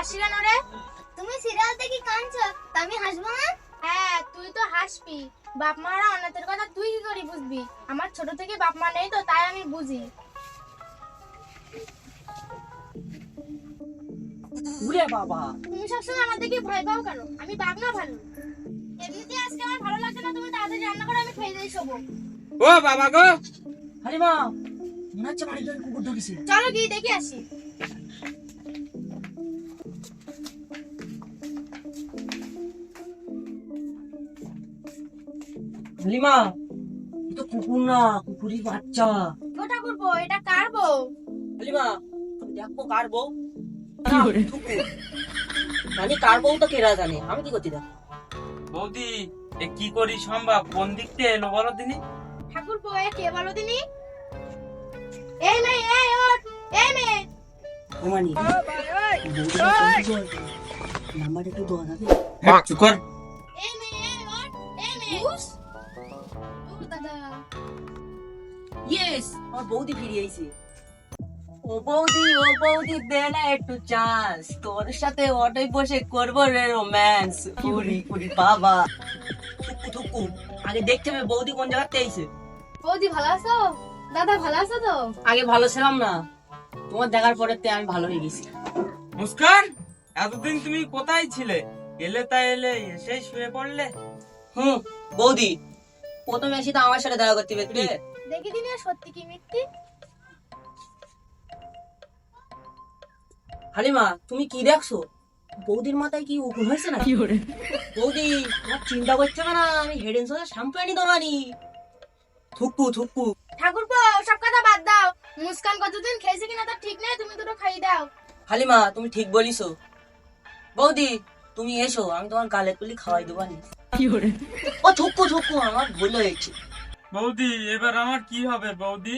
হাসি কেন রে? তুমি সিরিয়াল দেখি কাঁদছো তা আমি হাসবো না? হ্যাঁ তুই তো হাসবি। বাপ মারা অনাথের কথা তুই কি করে বুঝবি? আমার ছোট থেকে বাপ মা নেই তো তাই আমি বুঝি। উরে বাবা। তুমি সবসময় আমার দেখে ভয় পাও কেন? আমি বাপ না ভালো। এমনিতে আজকে আমার ভালো লাগছে না তুমি তাড়াতাড়ি রান্না করে আমি খেয়ে দিয়ে শোবো। ও বাবা গো। হালিমা মনে হচ্ছে বাড়িতে কুকুর ঢুকেছে। চলো গিয়ে দেখে আসি। হালিমা তো কুকুর না কুকুরই বাচ্চা। ও ঠাকুর বউ এটা কার বউ? হালিমা তুমি দেখো কার বউ। জানি কার বউ তো কেরা জানে আমি কি করতে দেখ। বৌদি এ কি করি সম্ভব? কোন দিক থেকে এলো বলো দিনি? ঠাকুর বউ এ কে বলো দিনি? এই মেয়ে এই ওঠ এই মেয়ে। ওমানি নাম্বার একটু দেওয়া যাবে? চুপ কর। এই মেয়ে এই ওঠ এই মেয়ে। দাদা ইয়েস আমার বৌদি ফিরে আইছে ও বৌদি ও বৌদি দে না একটু চান্স তোর সাথে অটোয় বসে করব রে রোম্যান্স কুড়ি কুড়ি বাবা আগে দেখতে হবে বৌদি কোন জায়গাতে আইছে বৌদি ভালো আছো দাদা ভালো আছো তো আগে ভালো ছিলাম না তোমার দেখার পরে তে আমি ভালো হয়ে গেছি মুস্কান এতদিন তুমি কোথায় ছিলে? এলে তা এলে এসেই শুয়ে পড়লে। হুম বৌদি প্রথমে এসে তো আমার সাথে দেখা করতে পেতে দেখি দিনে সত্যি কি মিথ্যি। হালিমা তুমি কি দেখছ? বৌদির মাথায় কি উকুন হয়েছে না বৌদি তোমার চিন্তা করছ না আমি হেড এন্ড শোল্ডার শ্যাম্পু আনি তোমারই থুকু থুকু। ঠাকুর সব কথা বাদ দাও। মুস্কান কতদিন খেয়েছে কিনা তার ঠিক নেই তুমি দুটো খাইয়ে দাও। হালিমা তুমি ঠিক বলিছো। বৌদি তুমি এসো আমি তোমার গালে তুলি খাওয়াই দেবো নি ও থুকু থুকু আমার ভুল হয়েছে। বৌদি এবার আমার কি হবে বৌদি?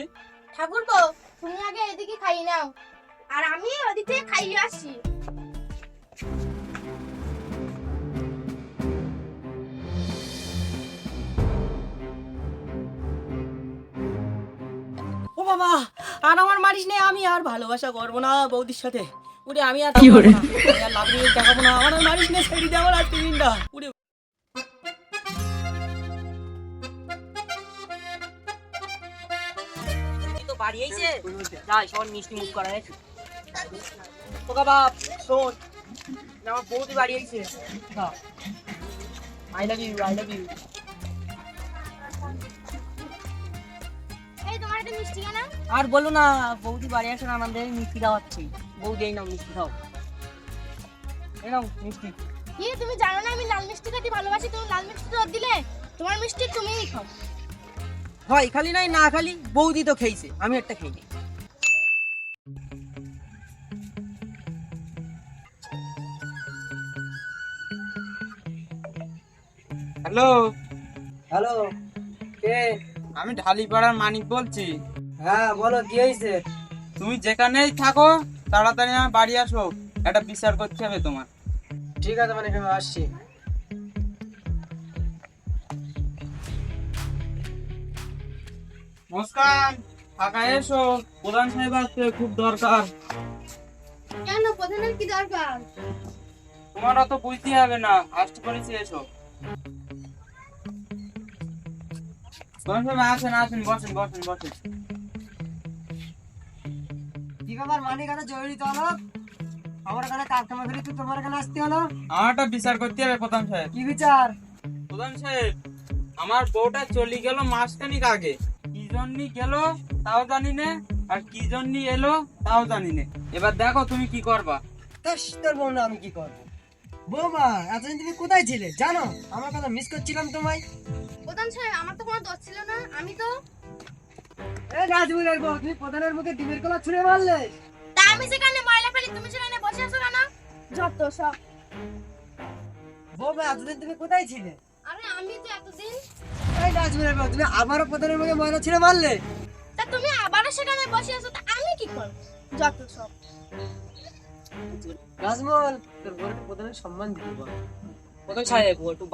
ঠাকুর বউ তুমি আগে এদিকে খাইয়ে নাও। আর আমি ওদিক থেকে খাইয়ে আসছি। ও বাবা আর আমার মারিস নেই আমি আর ভালোবাসা করব না বৌদির সাথে। উরে আমি আর কি করে? লাভ নিয়ে দেখাবো না। আমার মারিস নেই ছেড়ে দে আমার আজকে দিনটা। উরে তো বাড়ি আইছে যাই সবার মিষ্টি মুখ করা তোকা বাপ শোন আমার বৌদি বাড়ি আইছে I love you I love you আর বলো না বৌদি বাড়ি আসে না আমাদের মিষ্টি খাওয়াচ্ছি। বৌদি এই নাও মিষ্টি খাও। এই নাও মিষ্টি। কি তুমি জানো না আমি লাল মিষ্টি খেতে ভালোবাসি? তুমি লাল মিষ্টি দিলে তোমার মিষ্টি তুমিই খাও। হয় খালি নাই না খালি বৌদি তো খেয়েছে আমি একটা খেয়ে নিই। হ্যালো? হ্যালো কে? আমি ঢালিপাড়ার মানিক বলছি। হ্যাঁ বলো কি হয়েছে? তুমি যেখানেই থাকো তাড়াতাড়ি আমার বাড়ি আসো একটা বিচার করতে হবে তোমার। ঠিক আছে মানে আমি আসছি। মুস্কান ফাঁকা এসো। প্রধান সাহেব আসছে খুব দরকার। কেন? প্রধানের কি দরকার? তোমার অত বুঝতে হবে না। আসতে করেছি এসো। প্রধান সাহেব আসেন আসেন বসেন বসেন বসেন। কি ব্যাপার মানে জরুরি তো হলো আমার এখানে কাস্টমার ফেলে তুই তোমার এখানে আসতে হলো। আমারটা বিচার করতে হবে প্রধান সাহেব। কি বিচার? প্রধান সাহেব আমার বউটা চলে গেল মাসখানিক আগে। কি জন্য গেল তাও জানি না আর কি জন্য এলো তাও জানি না। এবার দেখো তুমি কি করবা। তাস তোর বউ না আমি কি করব? বৌমা এতদিন তুমি কোথায় ছিলে? জানো আমার কথা মিস করছিলাম তোমায়। প্রধান সাহেব আমার তো কোনো দোষ ছিল না। আমি তো এ রাজবুলের বউ তুমি প্রধানের মুখে ডিমের কলা ছুঁড়ে মারলে। তা আমি সেখানে ময়লা ফেলি তুমি সেখানে বসে আছো কেন? যত সব। বৌমা এতদিন তুমি কোথায় ছিলে? আরে আমি তো এতদিন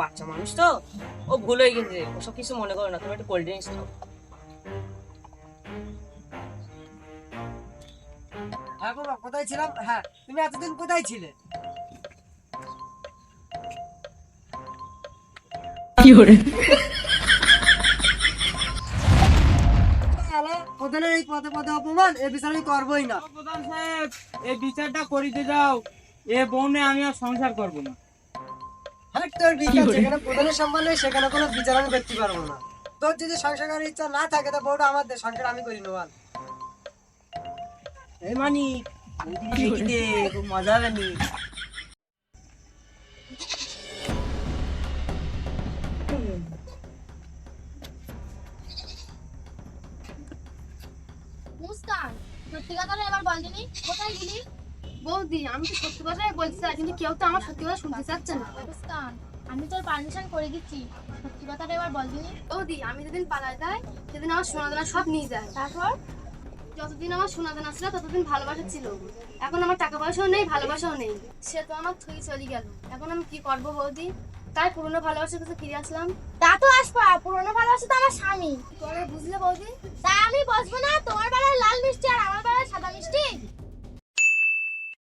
বাচ্চা মানুষ তো। ও ভুল হয়ে গেছে ওসব কিছু মনে করো না তুমি একটু কোল্ড ড্রিঙ্কস খাও। হ্যাঁ বাবা কোথায় ছিলাম? হ্যাঁ তুমি এতদিন কোথায় ছিলে? কি প্রধানের এই পদে পদে অপমান এ বিচার আমি করবোই না। প্রধান সাহেব এই বিচারটা করিতে যাও। এ বউনে আমি আর সংসার করব না। হাট তোর বিচার যেখানে প্রধানের সম্মান নেই সেখানে কোনো বিচার আমি করতে পারব না। তোর যদি সংসার করার ইচ্ছা না থাকে তো বউটা আমার দে, সংসার আমি করি নেওয়াল এই মানি মজা হবে নি। মুস্কান সত্যি কথাটা এবার বল বলদিনি কোথায় গেলি? বৌদি আমি তো সত্যি কথাই বলছি আর কিন্তু কেউ তো আমার সত্যি কথা শুনতে চাচ্ছে না। মুস্কান আমি তোর পারমিশন করে দিচ্ছি। সত্যি কথাটা এবার বল বলদিনি বৌদি আমি যেদিন পালায় যাই সেদিন আমার সোনা দানা সব নিয়ে যায়। তারপর? যতদিন আমার সোনা দানা ছিল ততদিন ভালোবাসা ছিল। এখন আমার টাকা পয়সাও নেই ভালোবাসাও নেই। সে তো আমার থুই চলে গেল। এখন আমি কি করব বৌদি? তাই পুরনো ভালোবাসার কাছে ফিরে আসলাম। তা তো আসব, পুরনো ভালোবাসা তো আমার স্বামী। তোমার বুঝলে বৌদি? তা আমি বসবো না, তোমার বেলায় লাল মিষ্টি আর আমার বেলায় সাদা মিষ্টি?